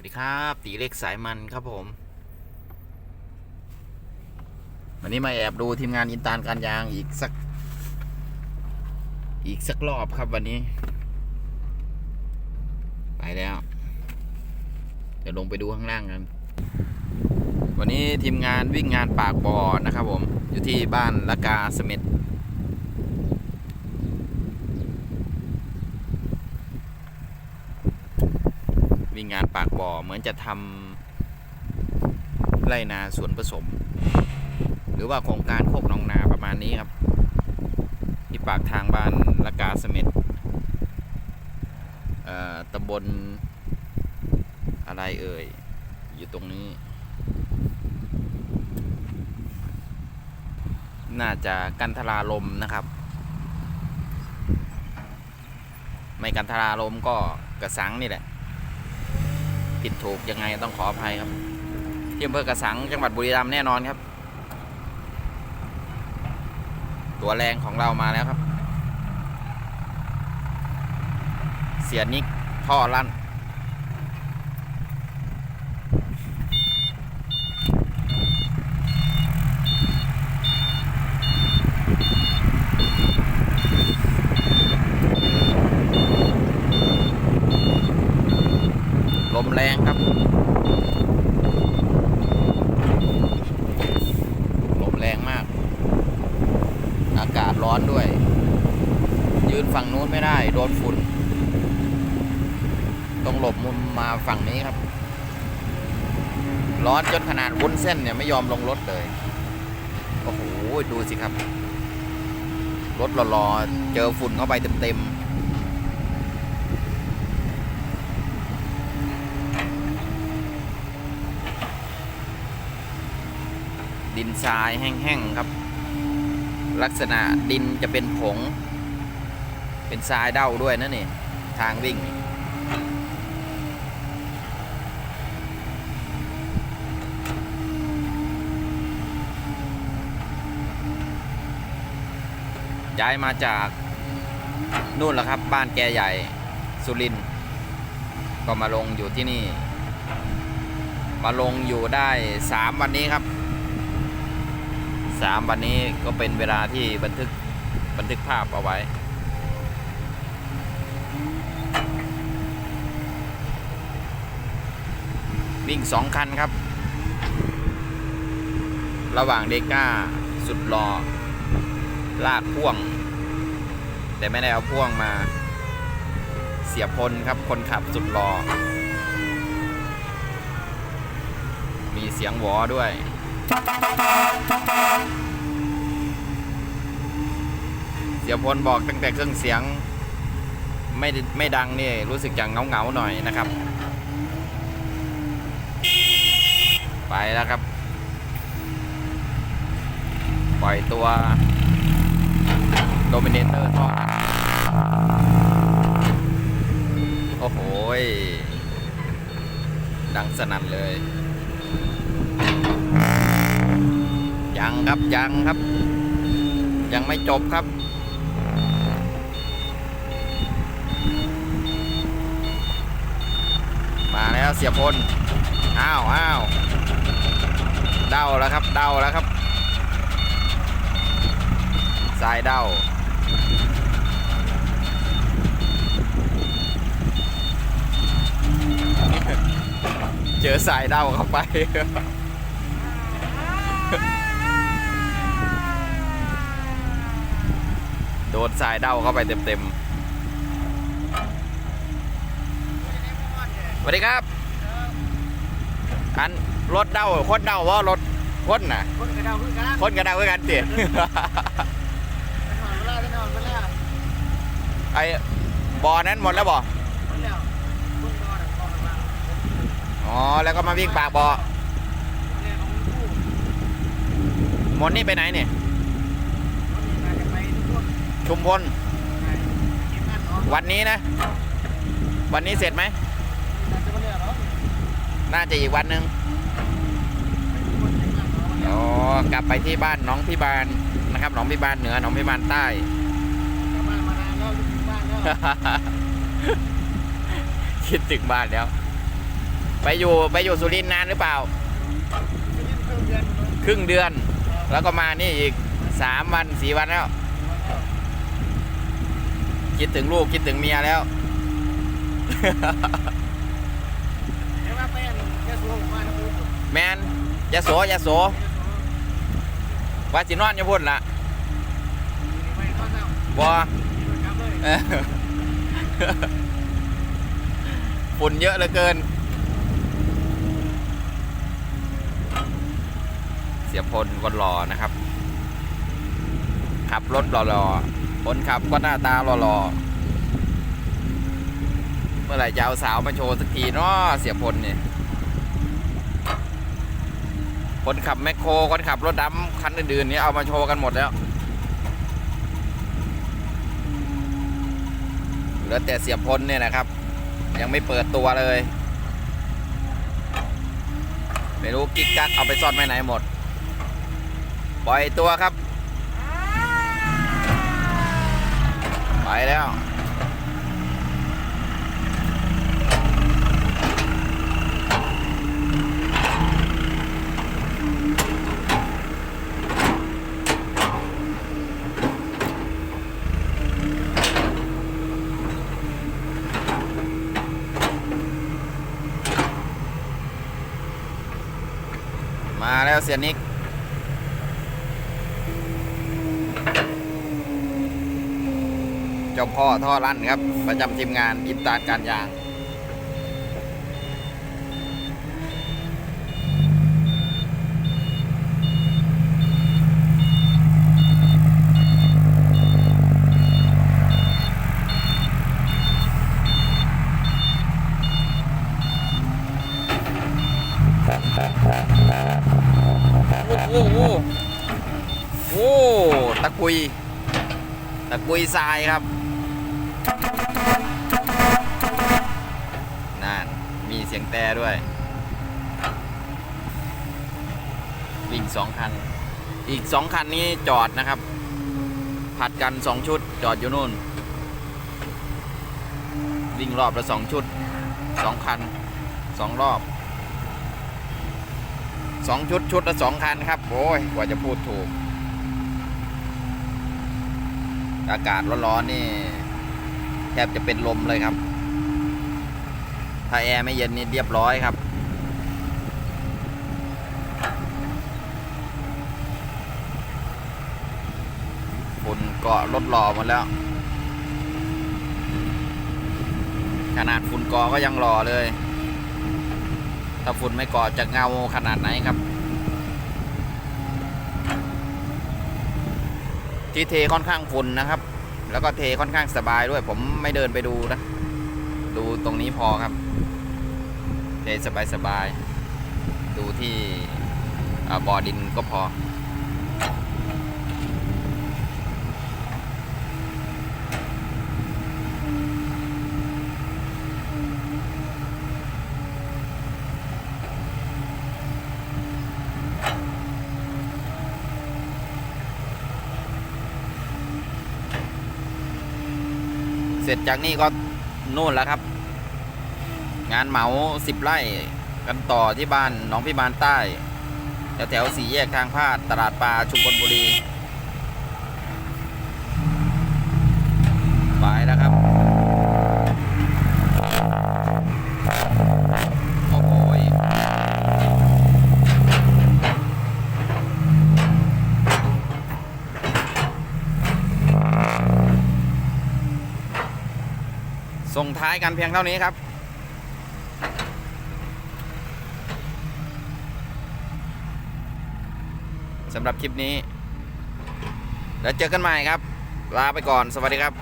วัสดีครับตีเล็กสายมันครับผม วันนี้มาแอบดูทีมงานอินตานการยางอีกสัก อีกสักรอบครับวันนี้ ไปแล้ว เดี๋ยวลงไปดูข้างล่างกัน วันนี้ทีมงานวิ่งงานปากบ่อนะครับผม อยู่ที่บ้านละกาเสม็ด งานปากบ่อเหมือนจะทำไรนาสวนผสม หรือว่าโครงการโคกหนองนาประมาณนี้ครับ ที่ปากทางบ้านละกาเสม็ดตำบลอะไรเอ่ย อยู่ตรงนี้ น่าจะกันทราลมนะครับ ไม่กันทราลมก็กระสังนี่แหละ ผิดถูกยังไงต้องขออภัยครับที่อำเภอกระสังจังหวัดบุรีรัมย์แน่นอนครับ ตัวแรงของเรามาแล้วครับ เสียนิกท่อลั่น ล มแรงครับลมแรงมาก อากาศร้อนด้วย ยืนฝั่งนู้นไม่ได้ โดนฝุ่น ต้องหลบมุมมาฝั่งนี้ครับ ร้อนจนขนาดวุ้นเส้นเนี่ยไม่ยอมลงรถเลย โอ้โห ดูสิครับ รถรอๆเจอฝุ่นเข้าไปเต็มๆ ดินทรายแห้งๆครับ ลักษณะดินจะเป็นผง เป็นทรายเด้าด้วยนะนี่ ทางวิ่งนี่ย้ายมาจากนู่นแหละครับ บ้านแกใหญ่สุรินก็มาลงอยู่ที่นี่ มาลงอยู่ได้สามวันนี้ครับ สามวันนี้ก็เป็นเวลาที่บันทึกบันทึกภาพเอาไว้ วิ่งสองคันครับ ระหว่างเดก้าสุดรอ ลากพ่วง แต่ไม่ได้เอาพ่วงมาเสียพลครับคนขับสุดรอ มีเสียงหวอด้วย เสียพลบอกตั้งแต่เครื่องเสียงไม่ไม่ดังนี่รู้สึกอย่างเงาเงาหน่อยนะครับ ไปแล้วครับ ปล่อยตัวโดมิเนเตอร์ทอดโอ้โหยดังสนั่นเลย ยังครับยังครับ ยังไม่จบครับ มาแล้วเสียพลอ้าวอ้าวเดาแล้วครับเดาแล้วครับสายเดาเจอสายเดาเข้าไป โดนสายเด้าเข้าไปเต็มๆสวัสดีครับ อันรถเด้าโคตรเด้าว่ารถคนน่ะคนกระเดาขึ้นกันคนกระเด้าคือกันเตี๋ยไปนอนเวลาไปนอนเวลาไอ้บ่อนั้นหมดแล้วบ่หมดแล้วพุ่งนอนนอนมาอ๋อแล้วก็มาวิ่งปากบ่อเนี่ยของผู้หมดนี่ไปไหนเนี่ย คนนี้มาจะไปทุกคน ชุมพลเก็บงานเนาะวันนี้นะ วันนี้เสร็จไหม น่าจะมาเรียกเนาะน่าจะอีกวันหนึ่งทุกคนเก็บงานเนาะอ๋อกลับไปที่บ้านหน้องพี่บานนะครับหน้องพี่บานเหนือหน้องพี่บานใต้กลับบ้านมานานแล้วลูกถึงบ้านแล้วคิดถึงบ้านแล้วไปไปอยู่ไปอยู่สุรินทร์นานหรือเปล่าจะยิ่งเพิ่มเดือนหนึ่งครึ่งเดือน แล้วก็มานี่อีกสามวันสี่วันแล้ว คิดถึงลูกคิดถึงเมียแล้วเดี๋ยวว่าแป้งแค่สูงมานะคุณแมนยะโสยะโสว่าสินอนอย่าพุ่นละไม่ทอดเท้าบ่ครับเลยเออฝุ่นเยอะเหลือเกิน เสียพลคนหล่อนะครับ ขับรถหล่อๆ คนขับก็หน้าตาหล่อๆ เมื่อไหร่จะเอาสาวมาโชว์สักทีเนาะเสียพลเนี่ยคนขับแมคโครคนขับรถดำคันอื่นๆนี่เอามาโชว์กันหมดแล้วเหลือแต่เสียพลเนี่ยนะครับ ยังไม่เปิดตัวเลย ไม่รู้กิ๊กกักเอาไปซ่อนไว้ไหนหมด ปล่อยตัวครับ ไปแล้วมาแล้วเสียนิก จ้าพ่อท่อลั่นครับ ประจำทีมงานอินตาลการยางโอ้โหโอ้ตะกุย ตะกุยทรายครับ นั่น มีเสียงแต่ด้วย วิ่งสองคัน อีกสองคันนี้จอดนะครับ ผัดกันสองชุดจอดอยู่นู่น วิ่งรอบละสองชุดสองคันสองรอบสองชุดชุดละสองคันครับ โอ้ย กว่าจะพูดถูก อากาศร้อนๆนี่ ทบจะเป็นลมเลยครับ ถ้าแอร์ไม่เย็นนี่เรียบร้อยครับ ฝุ่นเกาะรถหล่อหมดแล้ว ขนาดฝุ่นเกาะก็ยังหล่อเลย ถ้าฝุ่นไม่เกาะจะเงาขนาดไหนครับที่เทค่อนข้างฝุ่นนะครับ แล้วก็เทค่อนข้างสบายด้วย ผมไม่เดินไปดูนะ ดูตรงนี้พอครับ เทสบายสบาย ดูที่บ่อดินก็พอ สร็จจากนี้ก็นู่นแล้วครับ งานเหมาสิบไร่กันต่อที่บ้านหนองพิบานใต้แถวแถวสี่แยกทางพาดตลาดปลาชุมพลบุรีไปแล้วครับ โอ้โหย ส่งท้ายกันเพียงเท่านี้ครับ สำหรับคลิปนี้ แล้วเจอกันใหม่ครับ ลาไปก่อนสวัสดีครับ